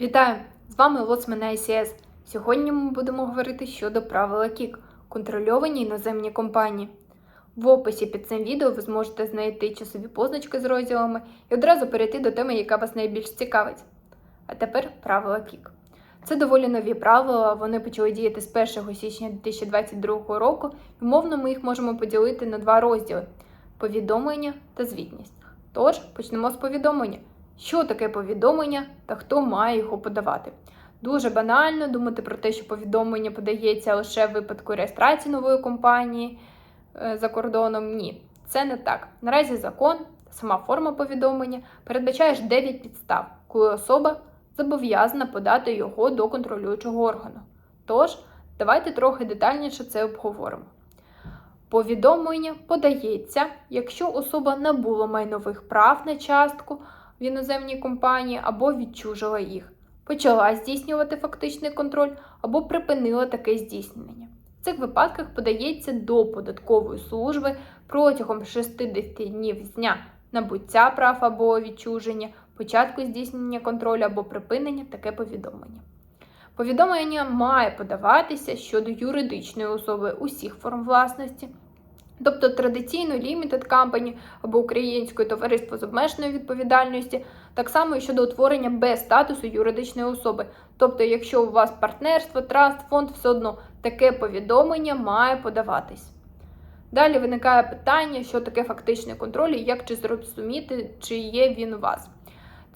Вітаю! З вами Лоцман ICS. Сьогодні ми будемо говорити щодо правила КІК контрольовані іноземні компанії. В описі під цим відео ви зможете знайти часові позначки з розділами і одразу перейти до теми, яка вас найбільш цікавить. А тепер правила КІК. Це доволі нові правила, вони почали діяти з 1 січня 2022 року, і умовно ми їх можемо поділити на два розділи: повідомлення та звітність. Тож почнемо з повідомлення. Що таке повідомлення та хто має його подавати? Дуже банально думати про те, що повідомлення подається лише в випадку реєстрації нової компанії е, за кордоном. Ні, це не так. Наразі закон, сама форма повідомлення передбачає 9 підстав, коли особа зобов'язана подати його до контролюючого органу. Тож, давайте трохи детальніше це обговоримо. Повідомлення подається, якщо особа набула майнових прав на частку в іноземній компанії або відчужила їх, почала здійснювати фактичний контроль або припинила таке здійснення. В цих випадках подається до податкової служби протягом 60 днів з дня набуття прав або відчуження, початку здійснення контролю або припинення таке повідомлення. Повідомлення має подаватися щодо юридичної особи усіх форм власності. Тобто традиційно Limited Company або Українське товариство з обмеженою відповідальності, так само і щодо утворення без статусу юридичної особи. Тобто, якщо у вас партнерство, траст, фонд, все одно таке повідомлення має подаватись. Далі виникає питання, що таке фактичний контроль і як чи зрозуміти, чи є він у вас.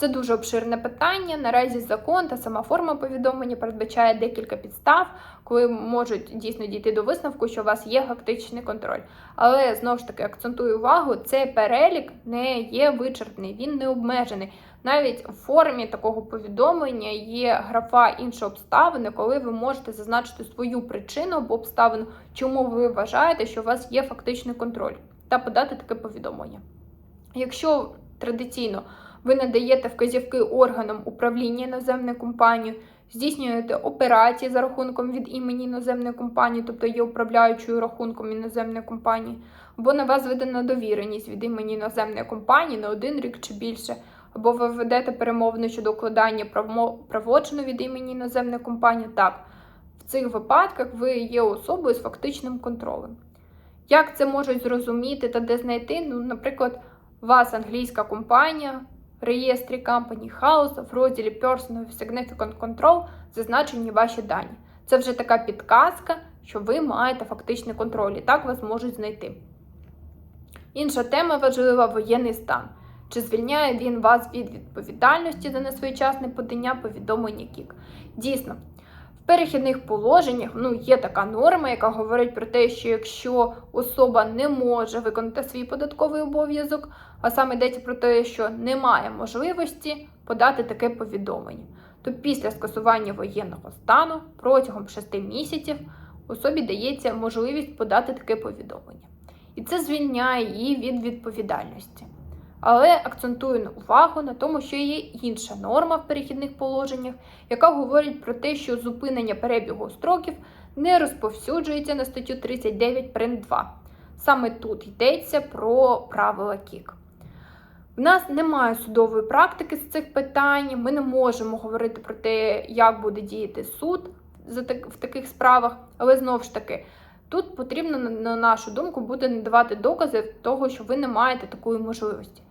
Це дуже обширне питання. Наразі закон та сама форма повідомлення передбачає декілька підстав, коли можуть дійсно дійти до висновку, що у вас є фактичний контроль. Але знову ж таки акцентую увагу, цей перелік не є вичерпний, він не обмежений. Навіть в формі такого повідомлення є графа інші обставини, коли ви можете зазначити свою причину або обставину, чому ви вважаєте, що у вас є фактичний контроль, та подати таке повідомлення. Якщо традиційно ви надаєте вказівки органам управління іноземної компанії, здійснюєте операції за рахунком від імені іноземної компанії, тобто є управляючою рахунком іноземної компанії, або на вас видана довіреність від імені іноземної компанії на один рік чи більше, або ви ведете перемовини щодо укладання правочину від імені іноземної компанії. Так, в цих випадках ви є особою з фактичним контролем. Як це можуть зрозуміти та де знайти? Ну, наприклад, вас англійська компанія в реєстрі Company House в розділі Personal Significant Control зазначені ваші дані. Це вже така підказка, що ви маєте фактичний контроль, і так вас можуть знайти. Інша тема важлива воєнний стан. Чи звільняє він вас від відповідальності за несвоєчасне подання повідомлення КІК? Дійсно, перехідних положеннях ну, є така норма, яка говорить про те, що якщо особа не може виконати свій податковий обов'язок, а саме йдеться про те, що немає можливості подати таке повідомлення, то після скасування воєнного стану протягом 6 місяців особі дається можливість подати таке повідомлення. І це звільняє її від відповідальності. Але акцентую увагу на тому, що є інша норма в перехідних положеннях, яка говорить про те, що зупинення перебігу строків не розповсюджується на статтю 39 прим 2. Саме тут йдеться про правила КІК. В нас немає судової практики з цих питань, ми не можемо говорити про те, як буде діяти суд в таких справах, але знову ж таки. Тут потрібно, на нашу думку, буде надавати докази того, що ви не маєте такої можливості.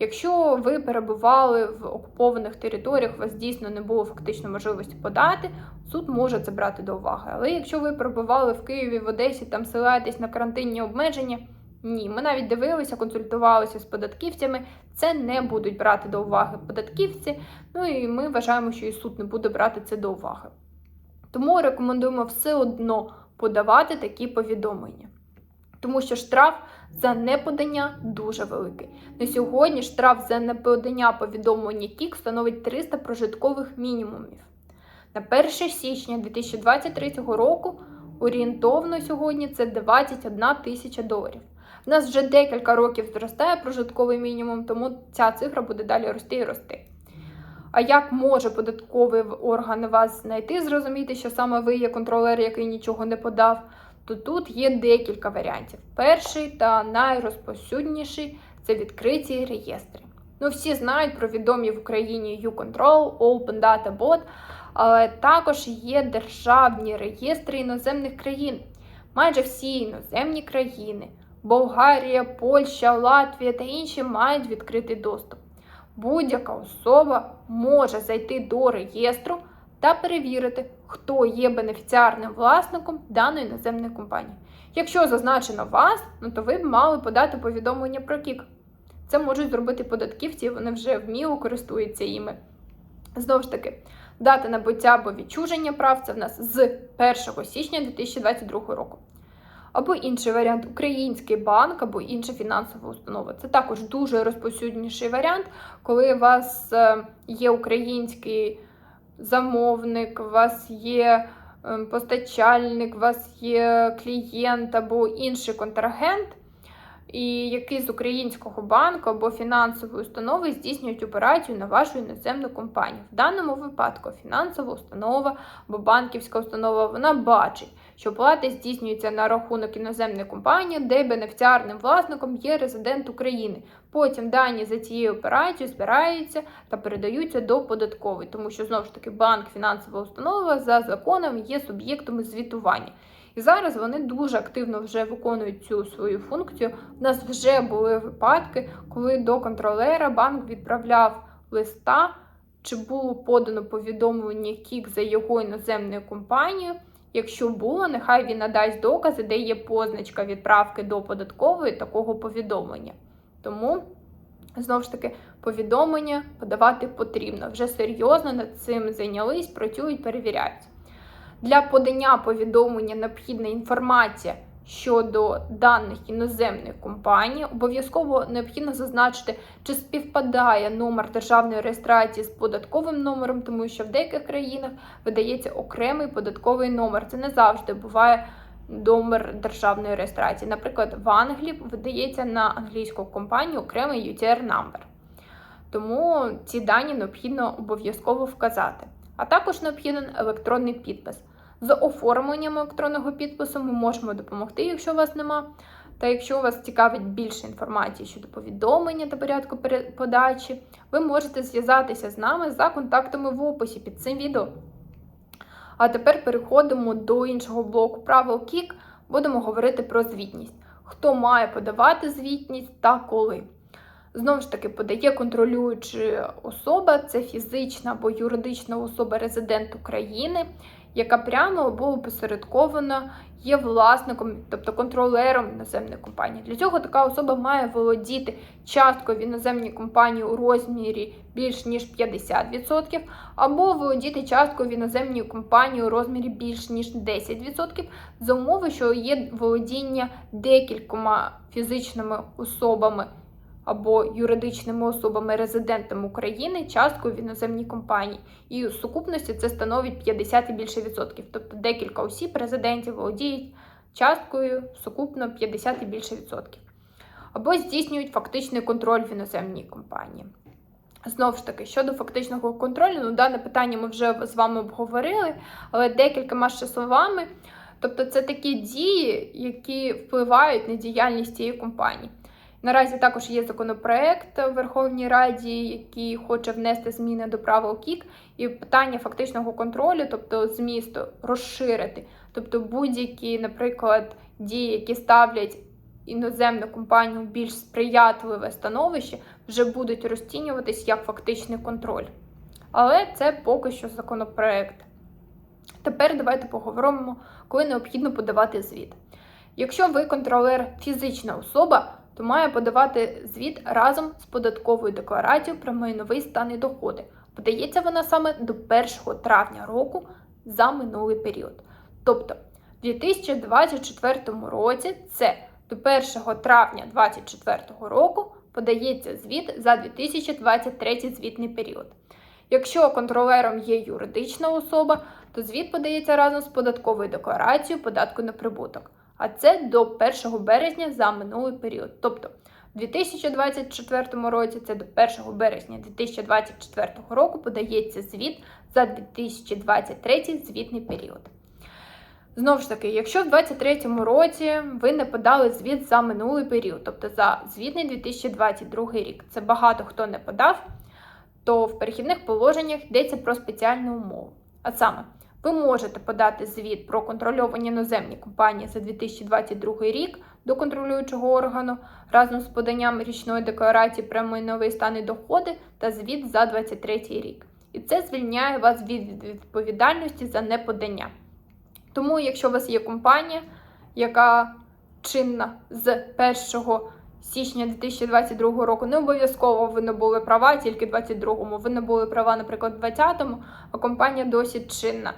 Якщо ви перебували в окупованих територіях, у вас дійсно не було фактично можливості подати, суд може це брати до уваги. Але якщо ви перебували в Києві, в Одесі, там ссилаєтесь на карантинні обмеження, ні, ми навіть дивилися, консультувалися з податківцями, це не будуть брати до уваги податківці. Ну і ми вважаємо, що і суд не буде брати це до уваги. Тому рекомендуємо все одно подавати такі повідомлення. Тому що штраф за неподання дуже великий. На сьогодні штраф за неподання повідомлення КІК становить 300 прожиткових мінімумів. На 1 січня 2023 року орієнтовно сьогодні це 21 тисяча доларів. У нас вже декілька років зростає прожитковий мінімум, тому ця цифра буде далі рости і рости. А як може податковий орган вас знайти, зрозуміти, що саме ви є контролер, який нічого не подав? То тут є декілька варіантів. Перший та найрозповсюдніший це відкриті реєстри. Ну, всі знають про відомі в Україні U-Control, Open Data Bot, але також є державні реєстри іноземних країн. Майже всі іноземні країни Болгарія, Польща, Латвія та інші мають відкритий доступ. Будь-яка особа може зайти до реєстру та перевірити, хто є бенефіціарним власником даної іноземної компанії. Якщо зазначено вас, ну то ви б мали подати повідомлення про КІК. Це можуть зробити податківці, вони вже вміло користуються іми. Знову ж таки, дата набуття або відчуження прав це в нас з 1 січня 2022 року. Або інший варіант український банк або інша фінансова установа. Це також дуже розповсюдніший варіант, коли у вас е, є український замовник, у вас є е, постачальник, у вас є клієнт або інший контрагент, і який з українського банку або фінансової установи здійснюють операцію на вашу іноземну компанію. В даному випадку фінансова установа або банківська установа вона бачить, що плати здійснюються на рахунок іноземної компанії, де бенефіціарним власником є резидент України. Потім дані за цією операцією збираються та передаються до податкової, тому що знову ж таки банк, фінансова установа за законом є суб'єктом звітування. І зараз вони дуже активно вже виконують цю свою функцію. У нас вже були випадки, коли до контролера банк відправляв листа, чи було подано повідомлення КІК за його іноземною компанією. Якщо було, нехай він надасть докази, де є позначка відправки до податкової такого повідомлення. Тому, знову ж таки, повідомлення подавати потрібно. Вже серйозно над цим зайнялись, працюють, перевіряють. Для подання повідомлення необхідна інформація щодо даних іноземної компанії. Обов'язково необхідно зазначити, чи співпадає номер державної реєстрації з податковим номером, тому що в деяких країнах видається окремий податковий номер. Це не завжди буває номер державної реєстрації. Наприклад, в Англії видається на англійську компанію окремий UTR number. Тому ці дані необхідно обов'язково вказати. А також необхіден електронний підпис. З оформленням електронного підпису ми можемо допомогти, якщо у вас нема. Та якщо вас цікавить більше інформації щодо повідомлення та порядку подачі, ви можете зв'язатися з нами за контактами в описі під цим відео. А тепер переходимо до іншого блоку правил КІК, будемо говорити про звітність. Хто має подавати звітність та коли. Знову ж таки, подає контролююча особа, це фізична або юридична особа резидент України, яка прямо або опосередковано є власником, тобто контролером іноземної компанії. Для цього така особа має володіти часткою в іноземній компанії у розмірі більш ніж 50%, або володіти часткою в іноземній компанії у розмірі більш ніж 10%, за умови, що є володіння декількома фізичними особами або юридичними особами резидентами України часткою в іноземній компанії. І у сукупності це становить 50 і більше відсотків. Тобто декілька осіб резидентів володіють часткою сукупно 50 і більше відсотків. Або здійснюють фактичний контроль в іноземній компанії. Знову ж таки, щодо фактичного контролю, ну дане питання ми вже з вами обговорили, але декількома ще словами. Тобто це такі дії, які впливають на діяльність цієї компанії. Наразі також є законопроект в Верховній Раді, який хоче внести зміни до правил КІК, і питання фактичного контролю, тобто змісту, розширити. Тобто будь-які, наприклад, дії, які ставлять іноземну компанію в більш сприятливе становище, вже будуть розцінюватись як фактичний контроль. Але це поки що законопроект. Тепер давайте поговоримо, коли необхідно подавати звіт. Якщо ви контролер фізична особа, то має подавати звіт разом з податковою декларацією про майновий стан і доходи. Подається вона саме до 1 травня року за минулий період. Тобто, в 2024 році це до 1 травня 2024 року подається звіт за 2023 звітний період. Якщо контролером є юридична особа, то звіт подається разом з податковою декларацією податку на прибуток а це до 1 березня за минулий період. Тобто у 2024 році це до 1 березня 2024 року подається звіт за 2023 звітний період. Знову ж таки, якщо в 2023 році ви не подали звіт за минулий період, тобто за звітний 2022 рік, це багато хто не подав, то в перехідних положеннях йдеться про спеціальну умову. А саме, ви можете подати звіт про контрольовані іноземні компанії за 2022 рік до контролюючого органу разом з поданням річної декларації про майновий стан і доходи та звіт за 2023 рік. І це звільняє вас від відповідальності за неподання. Тому, якщо у вас є компанія, яка чинна з 1 січня 2022 року, не обов'язково ви набули права, тільки в 2022-му, ви набули права, наприклад, в 2020-му, а компанія досі чинна,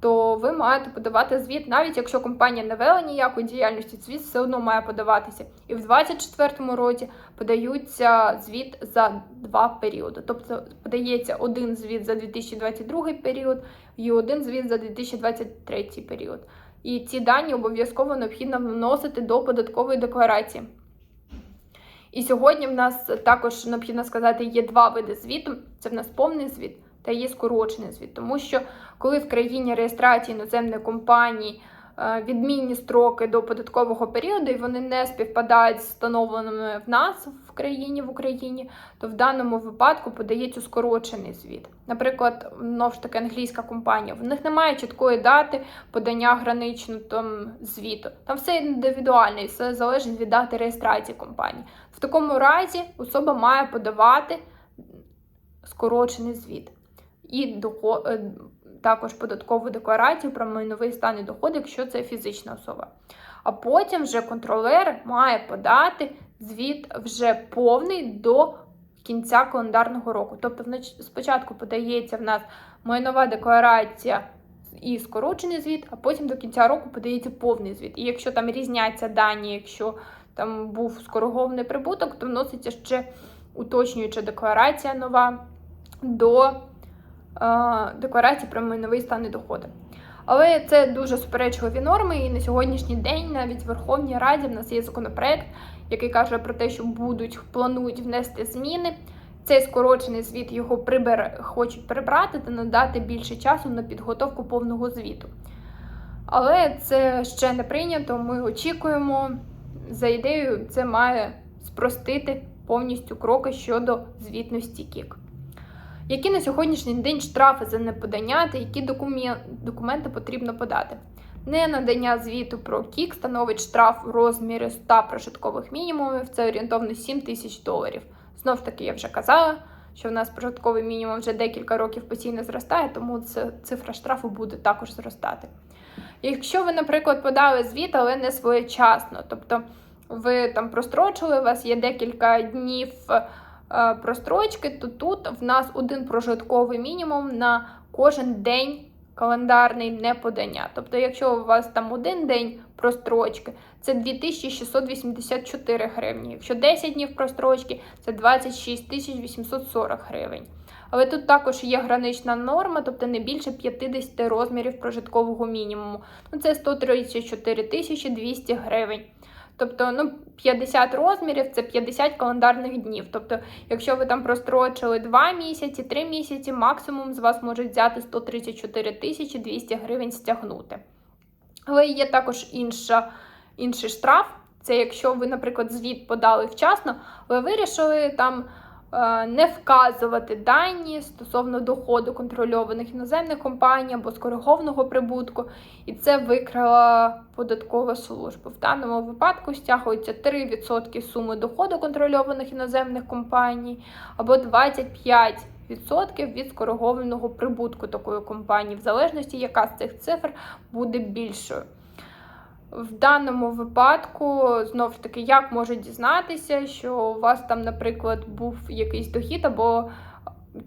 то ви маєте подавати звіт, навіть якщо компанія не вела ніякої діяльності, звіт все одно має подаватися. І в 2024 році подаються звіт за два періоди. Тобто подається один звіт за 2022 період і один звіт за 2023 період. І ці дані обов'язково необхідно вносити до податкової декларації. І сьогодні в нас також необхідно сказати, є два види звіту: це в нас повний звіт та є скорочений звіт. Тому що коли в країні реєстрації іноземної компанії відмінні строки до податкового періоду, і вони не співпадають з встановленими в нас в країні в Україні, то в даному випадку подається скорочений звіт. Наприклад, знову ж таки англійська компанія, в них немає чіткої дати подання граничного звіту. Там все індивідуально і все залежить від дати реєстрації компанії. В такому разі особа має подавати скорочений звіт і доход, також податкову декларацію про майновий стан і доходи, якщо це фізична особа. А потім вже контролер має подати звіт вже повний до кінця календарного року. Тобто, спочатку подається в нас майнова декларація і скорочений звіт, а потім до кінця року подається повний звіт. І якщо там різняться дані, якщо там був скоригований прибуток, то вноситься ще уточнююча декларація нова до декларації про майновий стан і доходи. Але це дуже суперечливі норми, і на сьогоднішній день навіть в Верховній Раді в нас є законопроект, який каже про те, що будуть планують внести зміни. Цей скорочений звіт його прибер... хочуть прибрати та надати більше часу на підготовку повного звіту. Але це ще не прийнято. Ми очікуємо. За ідеєю, це має спростити повністю кроки щодо звітності КІК. Які на сьогоднішній день штрафи за неподання та які документи потрібно подати? Ненадання звіту про КІК становить штраф в розмірі 100 прожиткових мінімумів, це орієнтовно 7 тисяч доларів. Знов таки, я вже казала, що в нас прожитковий мінімум вже декілька років постійно зростає, тому цифра штрафу буде також зростати. Якщо ви, наприклад, подали звіт, але не своєчасно, тобто ви там прострочили, у вас є декілька днів прострочки, то тут в нас один прожитковий мінімум на кожен день календарний неподання. Тобто, якщо у вас там один день прострочки, це 2684 гривні. Якщо 10 днів прострочки, це 26 840 гривень. Але тут також є гранична норма, тобто не більше 50 розмірів прожиткового мінімуму. Ну, Це 134 200 гривень. Тобто, ну, 50 розмірів це 50 календарних днів. Тобто, якщо ви там прострочили 2 місяці, 3 місяці, максимум з вас можуть взяти 134 тисячі 200 гривень стягнути. Але є також інша, інший штраф. Це якщо ви, наприклад, звіт подали вчасно, ви вирішили там. Е, не вказувати дані стосовно доходу контрольованих іноземних компаній або скоригованого прибутку, і це викрила податкова служба. В даному випадку стягується 3% суми доходу контрольованих іноземних компаній або 25%. Відсотків від скоригованого прибутку такої компанії, в залежності, яка з цих цифр буде більшою. В даному випадку, знову ж таки, як можуть дізнатися, що у вас там, наприклад, був якийсь дохід, або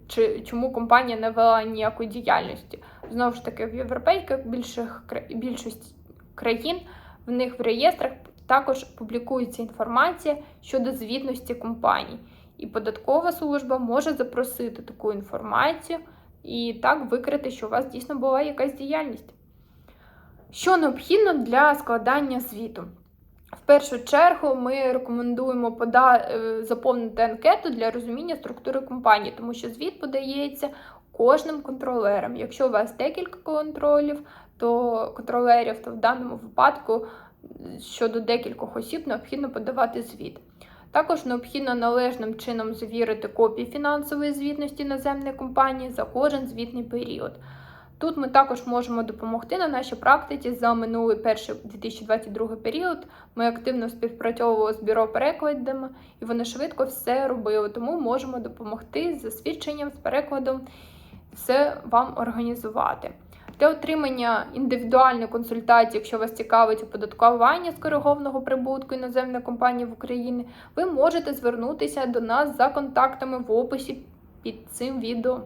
чи, чому компанія не вела ніякої діяльності. Знову ж таки, в європейських більших, більшості країн в них в реєстрах також публікується інформація щодо звітності компаній. І податкова служба може запросити таку інформацію і так викрити, що у вас дійсно була якась діяльність. Що необхідно для складання звіту? В першу чергу ми рекомендуємо пода... Е, заповнити анкету для розуміння структури компанії, тому що звіт подається кожним контролером. Якщо у вас декілька контролів, то контролерів, то в даному випадку щодо декількох осіб необхідно подавати звіт. Також необхідно належним чином завірити копії фінансової звітності іноземної компанії за кожен звітний період. Тут ми також можемо допомогти на нашій практиці за минулий перший 2022 період. Ми активно співпрацьовували з бюро перекладами, і вони швидко все робили. Тому можемо допомогти з засвідченням, з перекладом, все вам організувати. Для отримання індивідуальної консультації, якщо вас цікавить оподаткування скоригованого прибутку іноземної компанії в Україні, ви можете звернутися до нас за контактами в описі під цим відео.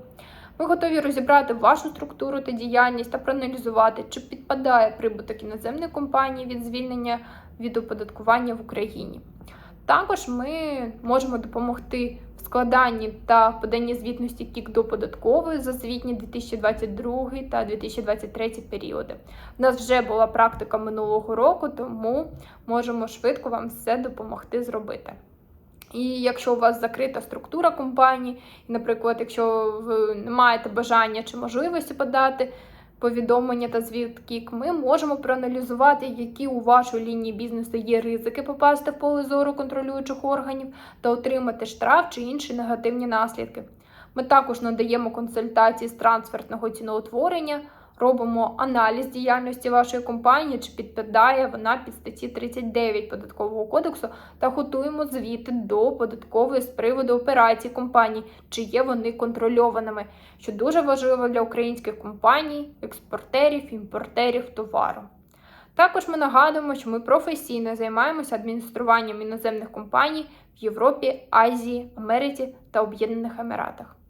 Ми готові розібрати вашу структуру та діяльність та проаналізувати, чи підпадає прибуток іноземної компанії від звільнення від оподаткування в Україні. Також ми можемо допомогти в складанні та поданні звітності КІК до податкової за звітні 2022 та 2023 періоди. У нас вже була практика минулого року, тому можемо швидко вам все допомогти зробити. І якщо у вас закрита структура компанії, наприклад, якщо ви не маєте бажання чи можливості подати повідомлення та звіт КІК, ми можемо проаналізувати, які у вашій лінії бізнесу є ризики попасти в поле зору контролюючих органів та отримати штраф чи інші негативні наслідки. Ми також надаємо консультації з трансфертного ціноутворення, робимо аналіз діяльності вашої компанії, чи підпадає вона під статті 39 податкового кодексу, та готуємо звіти до податкової з приводу операцій компаній, чи є вони контрольованими, що дуже важливо для українських компаній, експортерів, імпортерів товару. Також ми нагадуємо, що ми професійно займаємося адмініструванням іноземних компаній в Європі, Азії, Америці та Об'єднаних Еміратах.